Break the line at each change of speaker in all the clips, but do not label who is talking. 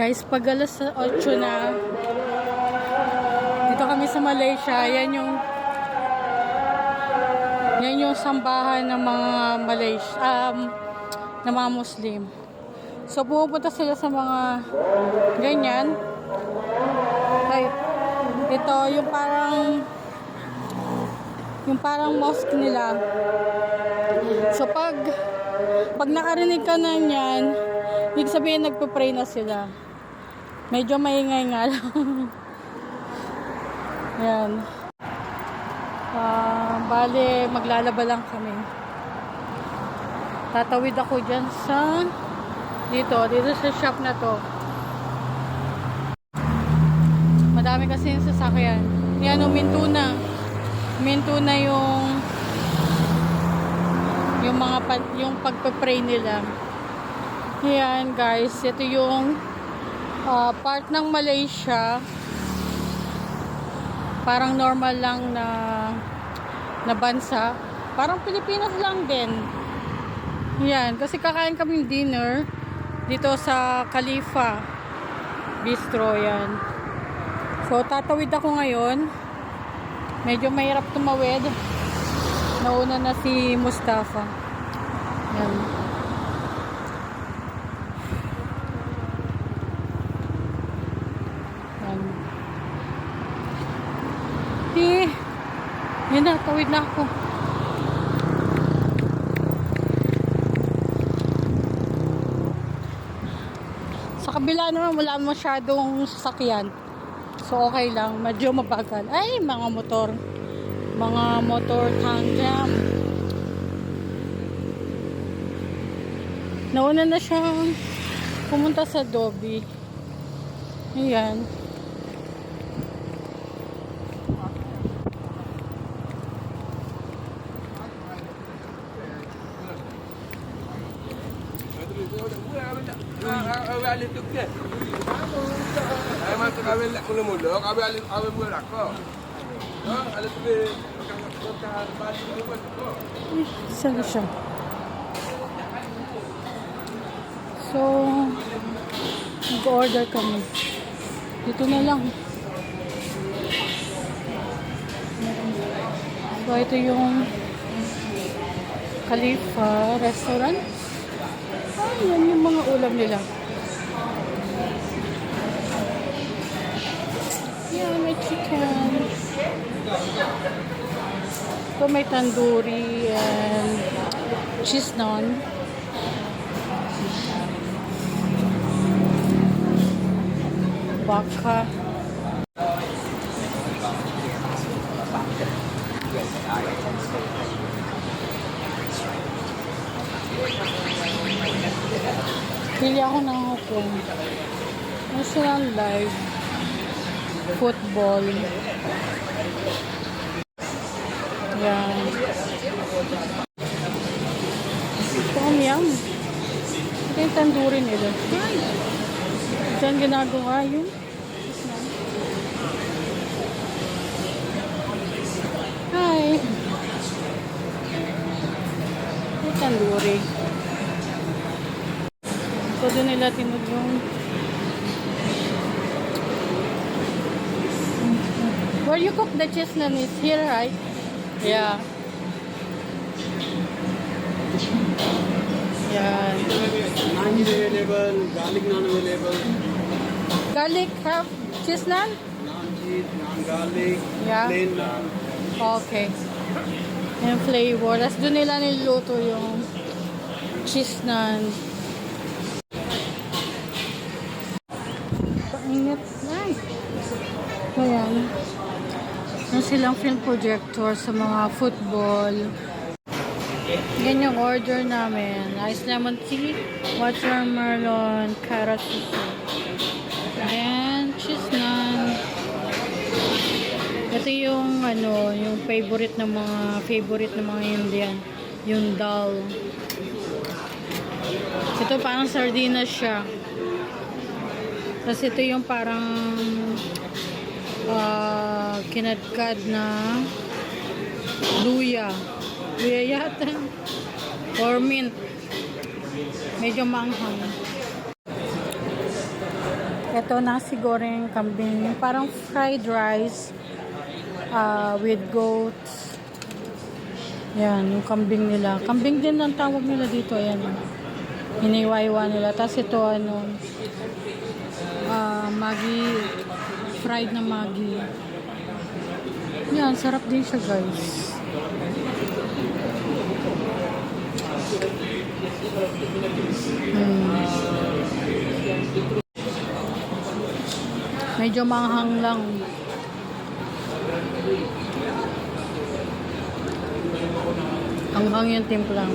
Guys, pag alas 8 na, dito kami sa Malaysia, yan yung yan yung sambahan ng mga Malaysia, um, ng mga Muslim. So, pumupunta sila sa mga ganyan. Ay, ito, yung parang yung parang mosque nila. So, pag pag nakarinig ka na yan, ibig sabihin nagpe-pray na sila. Medyo maingay nga lang. Yan. Ah, bale, maglalaba lang kami. Tatawid ako dyan sa dito, dito sa shop na to. Madami kasi yung sasakyan. Yan, uminto na. Uminto na yung yung mga yung pagpe-pray nila. Yan guys, ito yung ah, part ng Malaysia. Parang normal lang na na bansa. Parang Pilipinas lang din. Yan, kasi kakain kami dinner dito sa Khalifa Bistro yan. So, tatawid ako ngayon. Medyo mahirap tumawid. Nauna na si Mustafa. Yan. Yan na, tawid na ako. Sa kabila naman, wala masyadong sasakyan. So, okay lang. Medyo mabagal. Ay, mga motor. Mga motor tandem. Nauna na siyang pumunta sa Dobby. Ayan.
Alim kawin mula aku. Ha, ada tu be makan balik tu pun.
Ay, saan na siya? So, mag-order kami. Dito na lang. So, ito yung Khalifa restaurant. Ah, yan yung mga ulam nila. Yeah, may chicken. So, may tandoori and cheese naan. Baka. Pili ako ng hukong. National Live. Football. Yan. Tom yum. Ito yung tandoori nila. Ay! Diyan ginagawa yun. Hi! Yung tandoori. So, doon nila tinud yung Where you cook the chestnut is here, right? Yeah. Yan.
Naan available, garlic naan available,
Garlic have cheese naan?
naan garlic,
Yeah.
plain naan.
Okay. Yung flavor. Tapos doon nila niluto yung cheese naan. Painit. Ay. Ayan. Yung silang film projector sa mga football. Yan yung order namin. Ice lemon tea, watermelon, carrot soup. And cheese naan. Ito yung ano, yung favorite ng mga favorite ng mga Indian, yung dal. Ito parang sardinas siya. Tapos ito yung parang ah, kinadkad na luya. Luya yata. Or mint. Medyo maanghang. Ito nasi goreng kambing. Parang fried rice ah, with goats. Yan, yung kambing nila. Kambing din ang tawag nila dito. Ayan. Hiniwa-iwa nila. Tapos ito ano, magi, fried na magi. Yan, sarap din siya guys. Hmm. Medyo manghang lang. Hanghang yung timpla.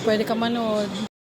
Pwede ka manood.